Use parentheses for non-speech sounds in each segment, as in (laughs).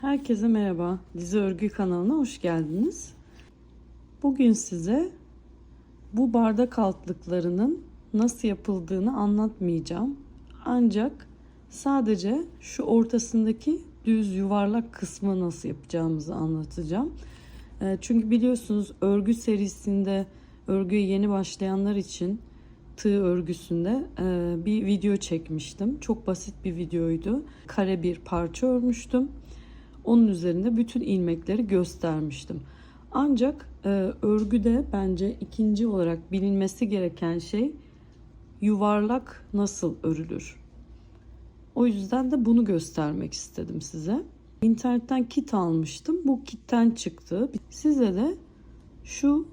Herkese merhaba. Dizi Örgü kanalına hoş geldiniz. Bugün size bu bardak altlıklarının nasıl yapıldığını anlatmayacağım. Ancak sadece şu ortasındaki düz yuvarlak kısmı nasıl yapacağımızı anlatacağım. Ee, Çünkü biliyorsunuz örgü serisinde örgüye yeni başlayanlar için tığ örgüsünde e, bir video çekmiştim. Çok basit bir videoydu. Kare bir parça örmüştüm. Onun üzerinde bütün ilmekleri göstermiştim. Ancak e, örgüde bence ikinci olarak bilinmesi gereken şey yuvarlak nasıl örülür. O yüzden de bunu göstermek istedim size. İnternetten kit almıştım. Bu kitten çıktı. Size de şu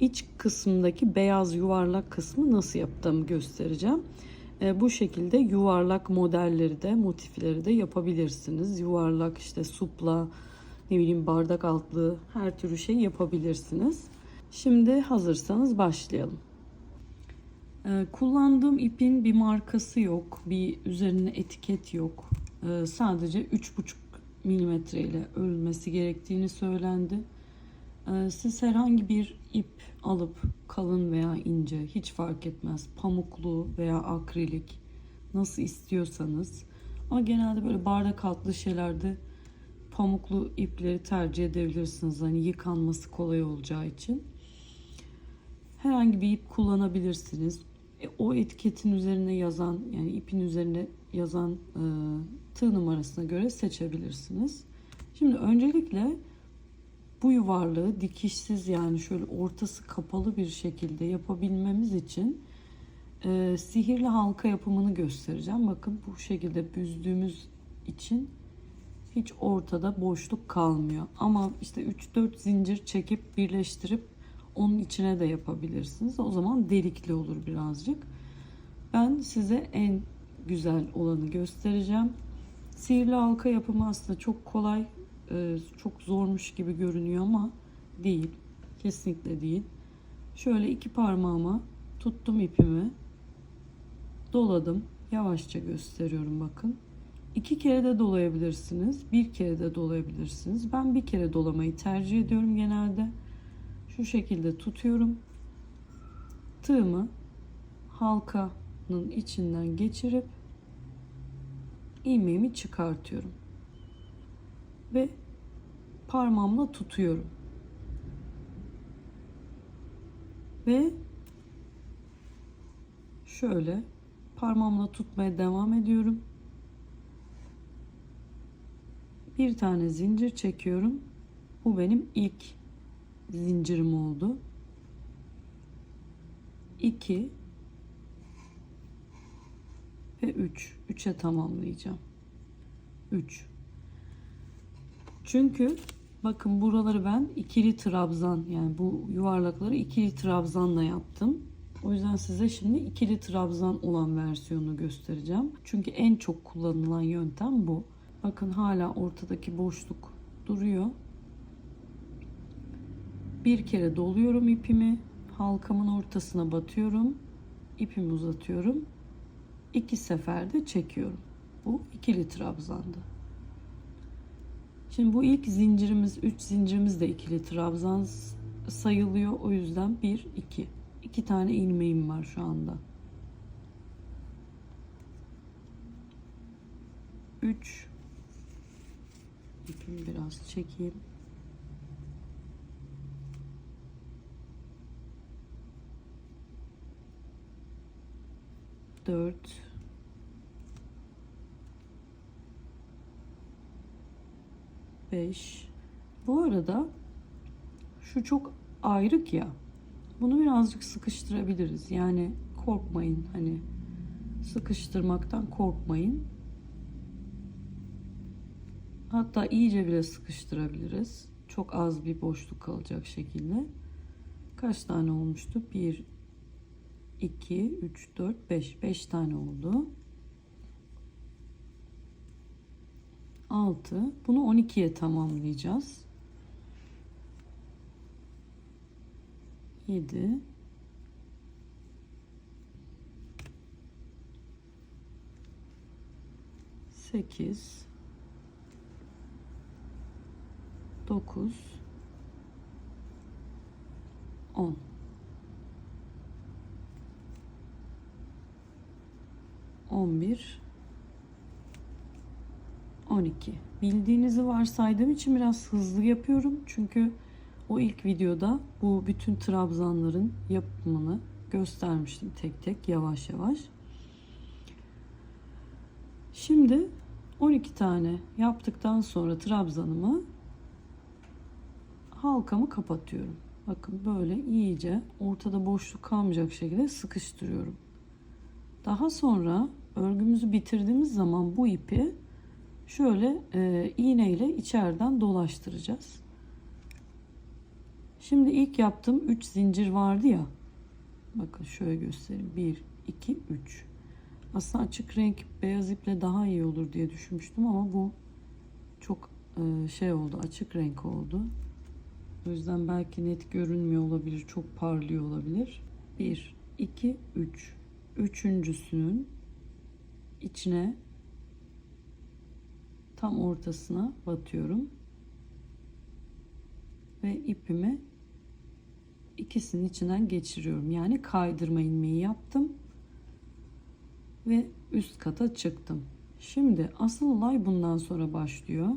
iç kısmındaki beyaz yuvarlak kısmı nasıl yaptığımı göstereceğim. E, bu şekilde yuvarlak modelleri de motifleri de yapabilirsiniz. Yuvarlak işte supla ne bileyim bardak altlığı her türlü şey yapabilirsiniz. Şimdi hazırsanız başlayalım. E, kullandığım ipin bir markası yok. Bir üzerine etiket yok. E, sadece 3,5 milimetre ile örülmesi gerektiğini söylendi. E, siz herhangi bir ip alıp kalın veya ince hiç fark etmez pamuklu veya akrilik nasıl istiyorsanız ama genelde böyle bardak altlı şeylerde pamuklu ipleri tercih edebilirsiniz. Hani yıkanması kolay olacağı için. Herhangi bir ip kullanabilirsiniz. E, o etiketin üzerine yazan yani ipin üzerine yazan e, tığ numarasına göre seçebilirsiniz. Şimdi öncelikle bu yuvarlığı dikişsiz yani şöyle ortası kapalı bir şekilde yapabilmemiz için e, sihirli halka yapımını göstereceğim. Bakın bu şekilde büzdüğümüz için hiç ortada boşluk kalmıyor. Ama işte 3-4 zincir çekip birleştirip onun içine de yapabilirsiniz. O zaman delikli olur birazcık. Ben size en güzel olanı göstereceğim. Sihirli halka yapımı aslında çok kolay çok zormuş gibi görünüyor ama değil. Kesinlikle değil. Şöyle iki parmağıma tuttum ipimi. Doladım. Yavaşça gösteriyorum bakın. İki kere de dolayabilirsiniz. Bir kere de dolayabilirsiniz. Ben bir kere dolamayı tercih ediyorum genelde. Şu şekilde tutuyorum. Tığımı halkanın içinden geçirip ilmeğimi çıkartıyorum ve parmağımla tutuyorum. Ve şöyle parmağımla tutmaya devam ediyorum. Bir tane zincir çekiyorum. Bu benim ilk zincirim oldu. 2 ve 3. 3'e tamamlayacağım. 3 çünkü bakın buraları ben ikili trabzan yani bu yuvarlakları ikili trabzanla yaptım. O yüzden size şimdi ikili trabzan olan versiyonunu göstereceğim. Çünkü en çok kullanılan yöntem bu. Bakın hala ortadaki boşluk duruyor. Bir kere doluyorum ipimi. Halkamın ortasına batıyorum. İpimi uzatıyorum. İki seferde çekiyorum. Bu ikili trabzandı. Şimdi bu ilk zincirimiz, 3 zincirimiz de ikili trabzan sayılıyor. O yüzden 1, 2. 2 tane ilmeğim var şu anda. 3 İpimi biraz çekeyim. Dört 5. Bu arada şu çok ayrık ya. Bunu birazcık sıkıştırabiliriz. Yani korkmayın hani sıkıştırmaktan korkmayın. Hatta iyice bile sıkıştırabiliriz. Çok az bir boşluk kalacak şekilde. Kaç tane olmuştu? 1 2 3 4 5 5 tane oldu. 6. Bunu 12'ye tamamlayacağız. 7 8 9 10 11 12 bildiğinizi varsaydığım için biraz hızlı yapıyorum. Çünkü o ilk videoda bu bütün trabzanların yapımını göstermiştim tek tek yavaş yavaş. Şimdi 12 tane yaptıktan sonra trabzanımı halkamı kapatıyorum. Bakın böyle iyice ortada boşluk kalmayacak şekilde sıkıştırıyorum. Daha sonra örgümüzü bitirdiğimiz zaman bu ipi şöyle e, iğne ile içeriden dolaştıracağız. Şimdi ilk yaptığım 3 zincir vardı ya. Bakın şöyle göstereyim. 1, 2, 3. Aslında açık renk beyaz iple daha iyi olur diye düşünmüştüm ama bu çok e, şey oldu. Açık renk oldu. O yüzden belki net görünmüyor olabilir. Çok parlıyor olabilir. 1, 2, 3. Üçüncüsünün içine tam ortasına batıyorum. Ve ipimi ikisinin içinden geçiriyorum. Yani kaydırma ilmeği yaptım. Ve üst kata çıktım. Şimdi asıl olay bundan sonra başlıyor.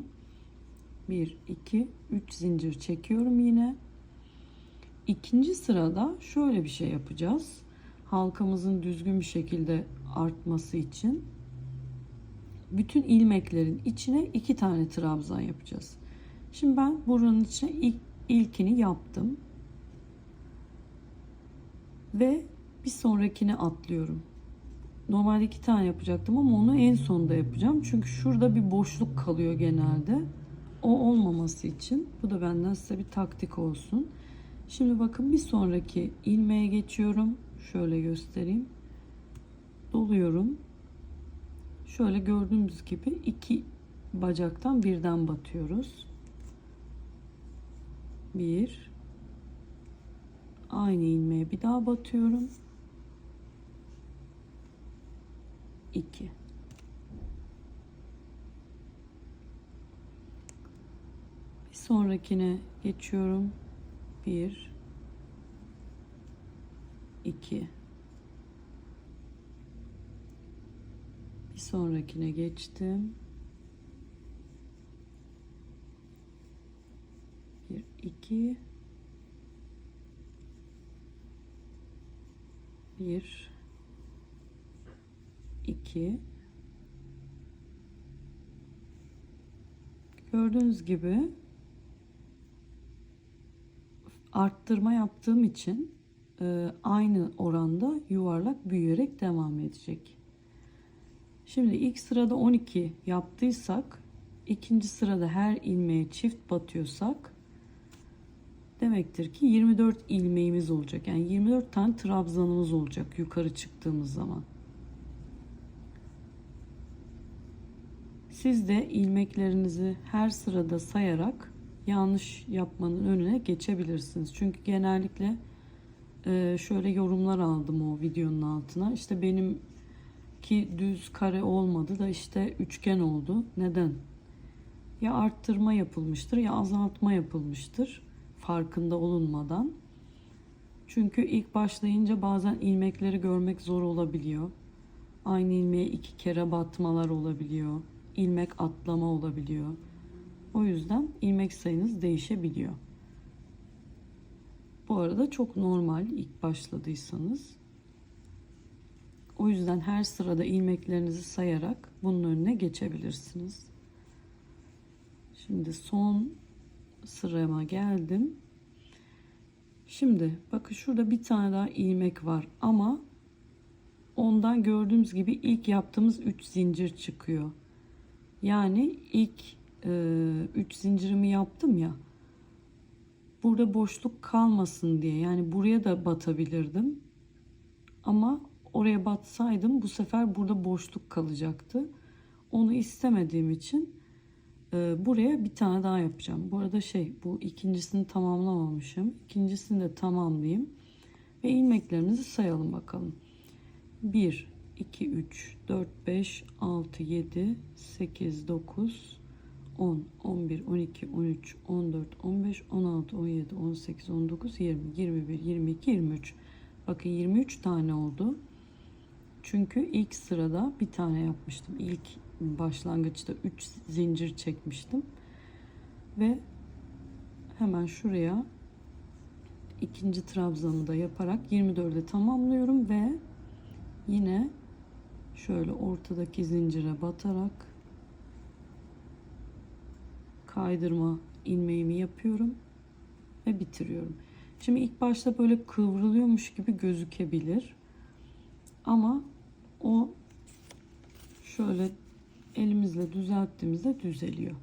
1 2 3 zincir çekiyorum yine. İkinci sırada şöyle bir şey yapacağız. Halkamızın düzgün bir şekilde artması için bütün ilmeklerin içine iki tane trabzan yapacağız. Şimdi ben buranın içine ilk, ilkini yaptım. Ve bir sonrakine atlıyorum. Normalde iki tane yapacaktım ama onu en sonda yapacağım. Çünkü şurada bir boşluk kalıyor genelde. O olmaması için. Bu da benden size bir taktik olsun. Şimdi bakın bir sonraki ilmeğe geçiyorum. Şöyle göstereyim. Doluyorum. Şöyle gördüğünüz gibi iki bacaktan birden batıyoruz. Bir. Aynı ilmeğe bir daha batıyorum. 2 Bir sonrakine geçiyorum. 1 2 sonrakine geçtim. Bir, iki. Bir. iki. Gördüğünüz gibi arttırma yaptığım için e, aynı oranda yuvarlak büyüyerek devam edecek. Şimdi ilk sırada 12 yaptıysak ikinci sırada her ilmeğe çift batıyorsak demektir ki 24 ilmeğimiz olacak. Yani 24 tane trabzanımız olacak yukarı çıktığımız zaman. Siz de ilmeklerinizi her sırada sayarak yanlış yapmanın önüne geçebilirsiniz. Çünkü genellikle e, şöyle yorumlar aldım o videonun altına. İşte benim ki düz kare olmadı da işte üçgen oldu. Neden? Ya arttırma yapılmıştır ya azaltma yapılmıştır farkında olunmadan. Çünkü ilk başlayınca bazen ilmekleri görmek zor olabiliyor. Aynı ilmeğe iki kere batmalar olabiliyor. İlmek atlama olabiliyor. O yüzden ilmek sayınız değişebiliyor. Bu arada çok normal ilk başladıysanız. O yüzden her sırada ilmeklerinizi sayarak bunun önüne geçebilirsiniz. Şimdi son sırama geldim. Şimdi bakın şurada bir tane daha ilmek var ama ondan gördüğümüz gibi ilk yaptığımız 3 zincir çıkıyor. Yani ilk 3 e, zincirimi yaptım ya. Burada boşluk kalmasın diye yani buraya da batabilirdim. Ama oraya batsaydım bu sefer burada boşluk kalacaktı. Onu istemediğim için e, buraya bir tane daha yapacağım. Bu arada şey bu ikincisini tamamlamamışım. İkincisini de tamamlayayım. Ve ilmeklerimizi sayalım bakalım. 1, 2, 3, 4, 5, 6, 7, 8, 9, 10, 11, 12, 13, 14, 15, 16, 17, 18, 19, 20, 21, 22, 23. Bakın 23 tane oldu. Çünkü ilk sırada bir tane yapmıştım. İlk başlangıçta 3 zincir çekmiştim. Ve hemen şuraya ikinci trabzanı da yaparak 24'e tamamlıyorum ve yine şöyle ortadaki zincire batarak kaydırma ilmeğimi yapıyorum ve bitiriyorum. Şimdi ilk başta böyle kıvrılıyormuş gibi gözükebilir. Ama o şöyle elimizle düzelttiğimizde düzeliyor.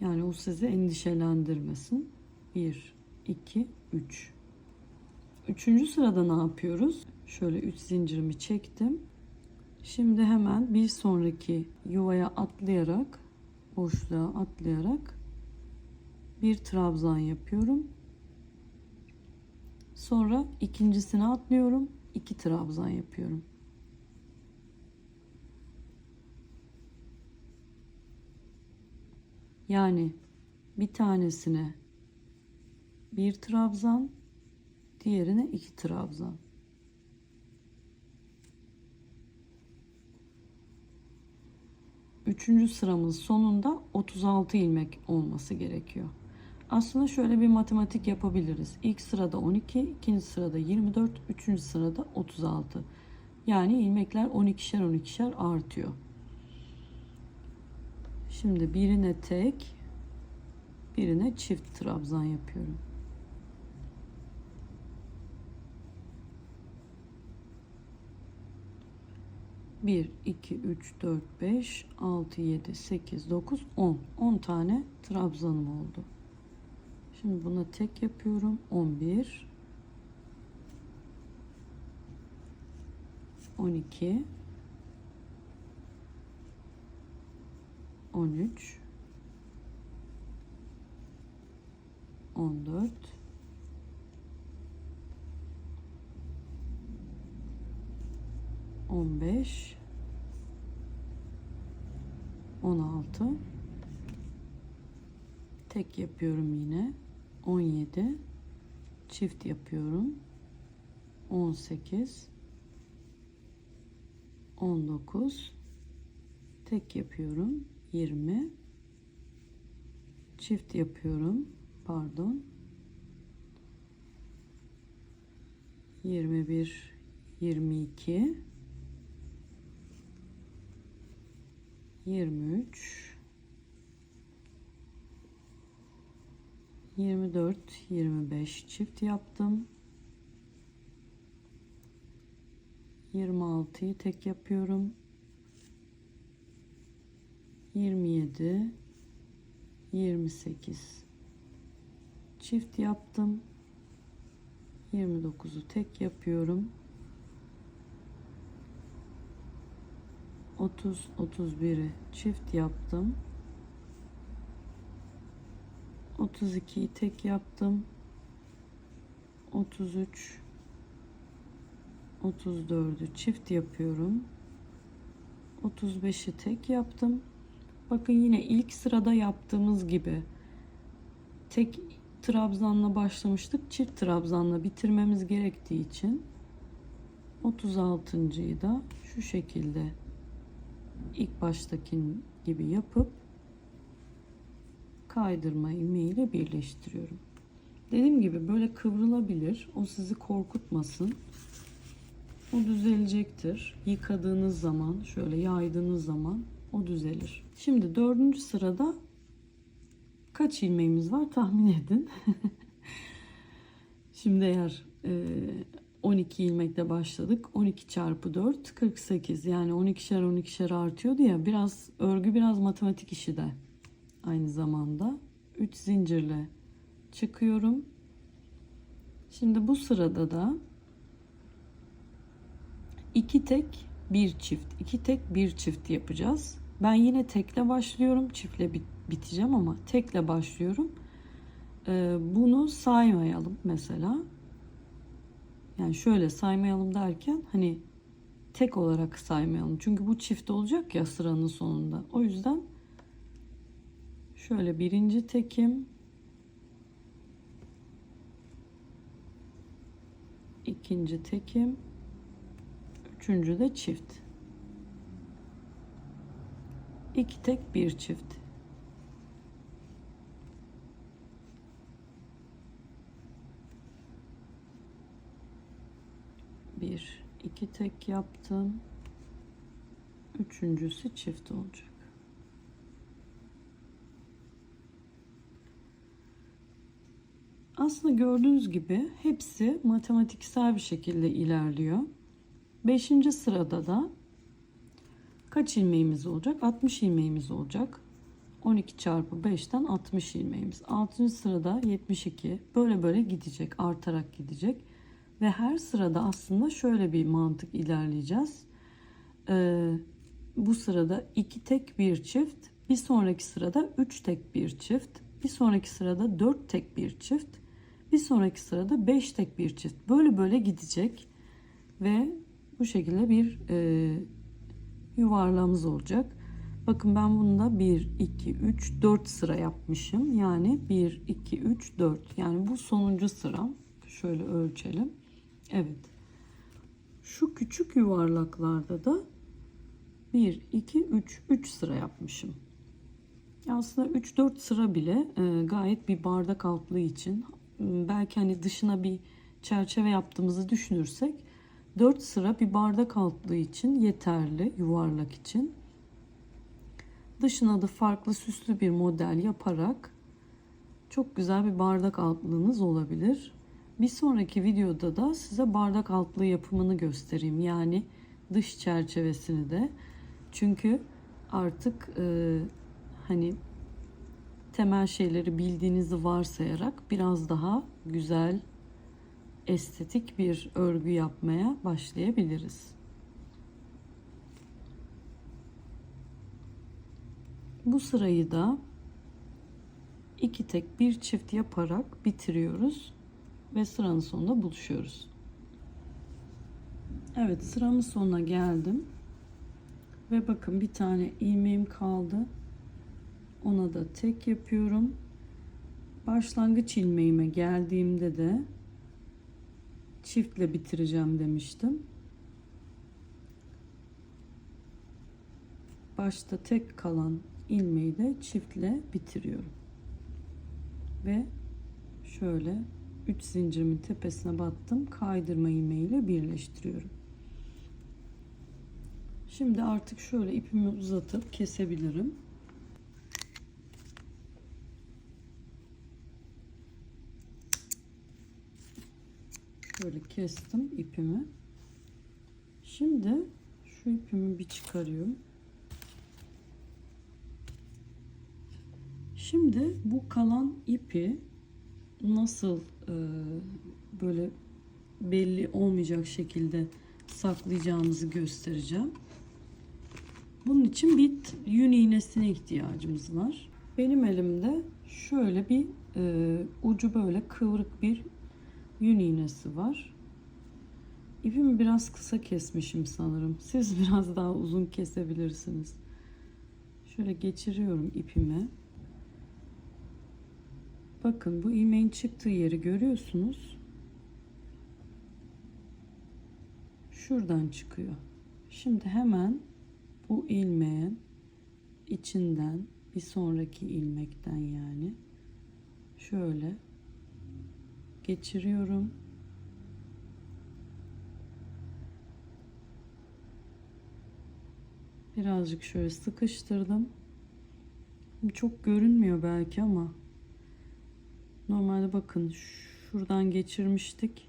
Yani o sizi endişelendirmesin. 1, 2, 3. Üçüncü sırada ne yapıyoruz? Şöyle 3 zincirimi çektim. Şimdi hemen bir sonraki yuvaya atlayarak boşluğa atlayarak bir trabzan yapıyorum. Sonra ikincisine atlıyorum. iki trabzan yapıyorum. Yani bir tanesine bir trabzan, diğerine iki trabzan. Üçüncü sıramız sonunda 36 ilmek olması gerekiyor. Aslında şöyle bir matematik yapabiliriz. İlk sırada 12, ikinci sırada 24, üçüncü sırada 36. Yani ilmekler 12'şer 12'şer artıyor. Şimdi birine tek, birine çift trabzan yapıyorum. Bir, iki, üç, dört, beş, altı, yedi, sekiz, dokuz, on. On tane trabzanım oldu. Şimdi buna tek yapıyorum. 11 12 13 14 15 16 tek yapıyorum yine. 17 çift yapıyorum. 18 19 tek yapıyorum 20 çift yapıyorum pardon. 21 22 23 24 25 çift yaptım. 26'yı tek yapıyorum 27 28 çift yaptım. 29'u tek yapıyorum. 30 31'i çift yaptım. 32'yi tek yaptım. 33 34'ü çift yapıyorum. 35'i tek yaptım bakın yine ilk sırada yaptığımız gibi tek trabzanla başlamıştık çift trabzanla bitirmemiz gerektiği için 36.yı da şu şekilde ilk baştaki gibi yapıp kaydırma ilmeğiyle birleştiriyorum. Dediğim gibi böyle kıvrılabilir. O sizi korkutmasın. O düzelecektir. Yıkadığınız zaman, şöyle yaydığınız zaman o düzelir. Şimdi dördüncü sırada kaç ilmeğimiz var tahmin edin. (laughs) Şimdi eğer e, 12 ilmekle başladık. 12 çarpı 4 48 yani 12'şer 12'şer artıyordu ya biraz örgü biraz matematik işi de aynı zamanda 3 zincirle çıkıyorum. Şimdi bu sırada da iki tek bir çift, iki tek bir çift yapacağız. Ben yine tekle başlıyorum, çiftle biteceğim ama tekle başlıyorum. Ee, bunu saymayalım mesela. Yani şöyle saymayalım derken hani tek olarak saymayalım. Çünkü bu çift olacak ya sıranın sonunda. O yüzden Şöyle birinci tekim. ikinci tekim. Üçüncü de çift. İki tek bir çift. Bir, iki tek yaptım. Üçüncüsü çift olacak. Aslında gördüğünüz gibi hepsi matematiksel bir şekilde ilerliyor. Beşinci sırada da kaç ilmeğimiz olacak? 60 ilmeğimiz olacak. 12 çarpı 5'ten 60 ilmeğimiz. 6. sırada 72. Böyle böyle gidecek. Artarak gidecek. Ve her sırada aslında şöyle bir mantık ilerleyeceğiz. Ee, bu sırada 2 tek bir çift. Bir sonraki sırada 3 tek bir çift. Bir sonraki sırada 4 tek bir çift. Bir sonraki sırada 5 tek bir çift. Böyle böyle gidecek. Ve bu şekilde bir e, yuvarlağımız olacak. Bakın ben bunda 1, 2, 3, 4 sıra yapmışım. Yani 1, 2, 3, 4. Yani bu sonuncu sıram. Şöyle ölçelim. Evet. Şu küçük yuvarlaklarda da 1, 2, 3, 3 sıra yapmışım. Aslında 3-4 sıra bile e, gayet bir bardak altlığı için belki hani dışına bir çerçeve yaptığımızı düşünürsek 4 sıra bir bardak altlığı için yeterli yuvarlak için. Dışına da farklı süslü bir model yaparak çok güzel bir bardak altlığınız olabilir. Bir sonraki videoda da size bardak altlığı yapımını göstereyim. Yani dış çerçevesini de. Çünkü artık e, hani temel şeyleri bildiğinizi varsayarak biraz daha güzel estetik bir örgü yapmaya başlayabiliriz. Bu sırayı da iki tek bir çift yaparak bitiriyoruz ve sıranın sonunda buluşuyoruz. Evet sıramın sonuna geldim. Ve bakın bir tane ilmeğim kaldı. Ona da tek yapıyorum. Başlangıç ilmeğime geldiğimde de çiftle bitireceğim demiştim. Başta tek kalan ilmeği de çiftle bitiriyorum. Ve şöyle 3 zincirimin tepesine battım. Kaydırma ilmeğiyle birleştiriyorum. Şimdi artık şöyle ipimi uzatıp kesebilirim. Şöyle kestim ipimi. Şimdi şu ipimi bir çıkarıyorum. Şimdi bu kalan ipi nasıl e, böyle belli olmayacak şekilde saklayacağımızı göstereceğim. Bunun için bir yün iğnesine ihtiyacımız var. Benim elimde şöyle bir e, ucu böyle kıvrık bir yün iğnesi var. İpimi biraz kısa kesmişim sanırım. Siz (laughs) biraz daha uzun kesebilirsiniz. Şöyle geçiriyorum ipimi. Bakın bu ilmeğin çıktığı yeri görüyorsunuz. Şuradan çıkıyor. Şimdi hemen bu ilmeğin içinden bir sonraki ilmekten yani şöyle geçiriyorum. Birazcık şöyle sıkıştırdım. Çok görünmüyor belki ama normalde bakın şuradan geçirmiştik.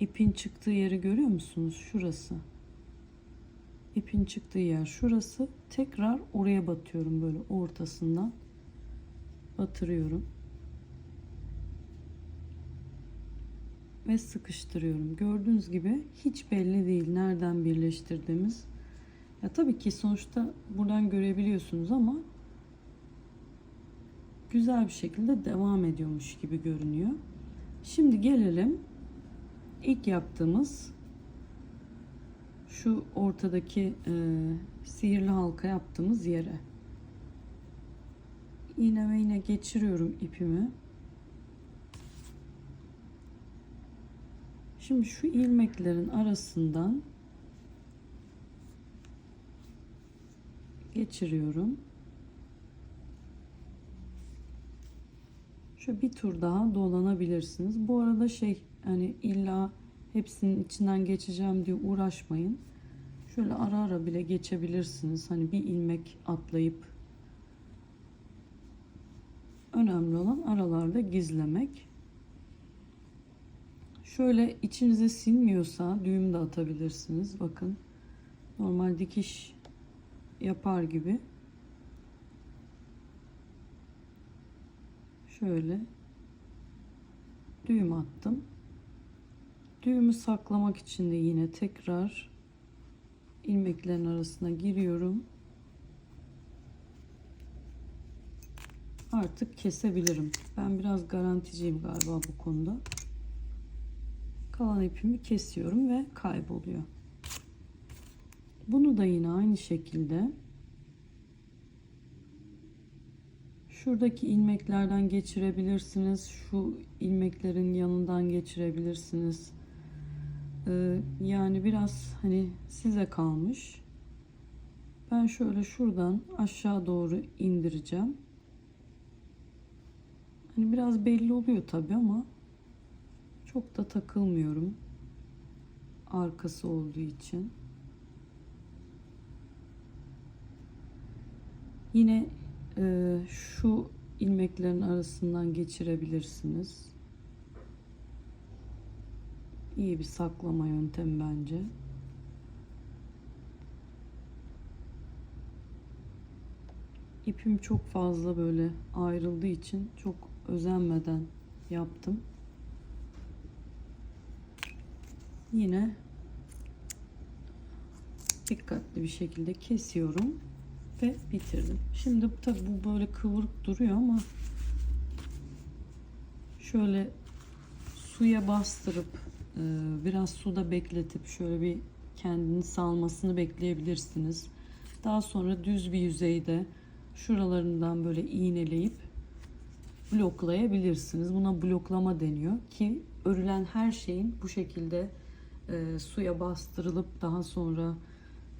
İpin çıktığı yeri görüyor musunuz? Şurası. İpin çıktığı yer şurası. Tekrar oraya batıyorum böyle ortasından. Batırıyorum. Ve sıkıştırıyorum. Gördüğünüz gibi hiç belli değil nereden birleştirdiğimiz. Ya tabii ki sonuçta buradan görebiliyorsunuz ama güzel bir şekilde devam ediyormuş gibi görünüyor. Şimdi gelelim ilk yaptığımız şu ortadaki e, sihirli halka yaptığımız yere. iğneme yine geçiriyorum ipimi. Şimdi şu ilmeklerin arasından geçiriyorum. Şöyle bir tur daha dolanabilirsiniz. Bu arada şey hani illa hepsinin içinden geçeceğim diye uğraşmayın. Şöyle ara ara bile geçebilirsiniz. Hani bir ilmek atlayıp önemli olan aralarda gizlemek. Şöyle içinize sinmiyorsa düğüm de atabilirsiniz. Bakın normal dikiş yapar gibi. Şöyle düğüm attım. Düğümü saklamak için de yine tekrar ilmeklerin arasına giriyorum. Artık kesebilirim. Ben biraz garanticiyim galiba bu konuda. Kalan ipimi kesiyorum ve kayboluyor. Bunu da yine aynı şekilde şuradaki ilmeklerden geçirebilirsiniz. Şu ilmeklerin yanından geçirebilirsiniz. Ee, yani biraz hani size kalmış. Ben şöyle şuradan aşağı doğru indireceğim. Hani biraz belli oluyor tabi ama çok da takılmıyorum. Arkası olduğu için. Yine e, şu ilmeklerin arasından geçirebilirsiniz. İyi bir saklama yöntemi bence. İpim çok fazla böyle ayrıldığı için çok özenmeden yaptım. Yine dikkatli bir şekilde kesiyorum ve bitirdim. Şimdi tabi bu böyle kıvırık duruyor ama şöyle suya bastırıp e, biraz suda bekletip şöyle bir kendini salmasını bekleyebilirsiniz. Daha sonra düz bir yüzeyde şuralarından böyle iğneleyip bloklayabilirsiniz. Buna bloklama deniyor ki örülen her şeyin bu şekilde e, suya bastırılıp daha sonra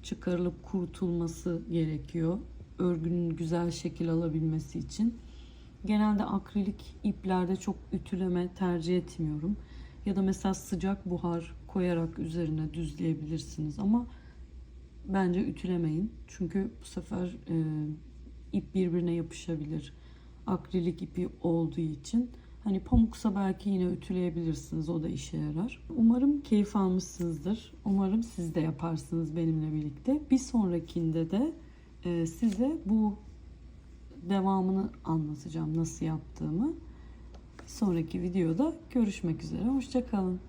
çıkarılıp kurutulması gerekiyor. Örgünün güzel şekil alabilmesi için. Genelde akrilik iplerde çok ütüleme tercih etmiyorum. Ya da mesela sıcak buhar koyarak üzerine düzleyebilirsiniz ama bence ütülemeyin. Çünkü bu sefer e, ip birbirine yapışabilir. Akrilik ipi olduğu için. Hani pamuksa belki yine ütüleyebilirsiniz. O da işe yarar. Umarım keyif almışsınızdır. Umarım siz de yaparsınız benimle birlikte. Bir sonrakinde de e, size bu devamını anlatacağım nasıl yaptığımı. Bir sonraki videoda görüşmek üzere. Hoşçakalın.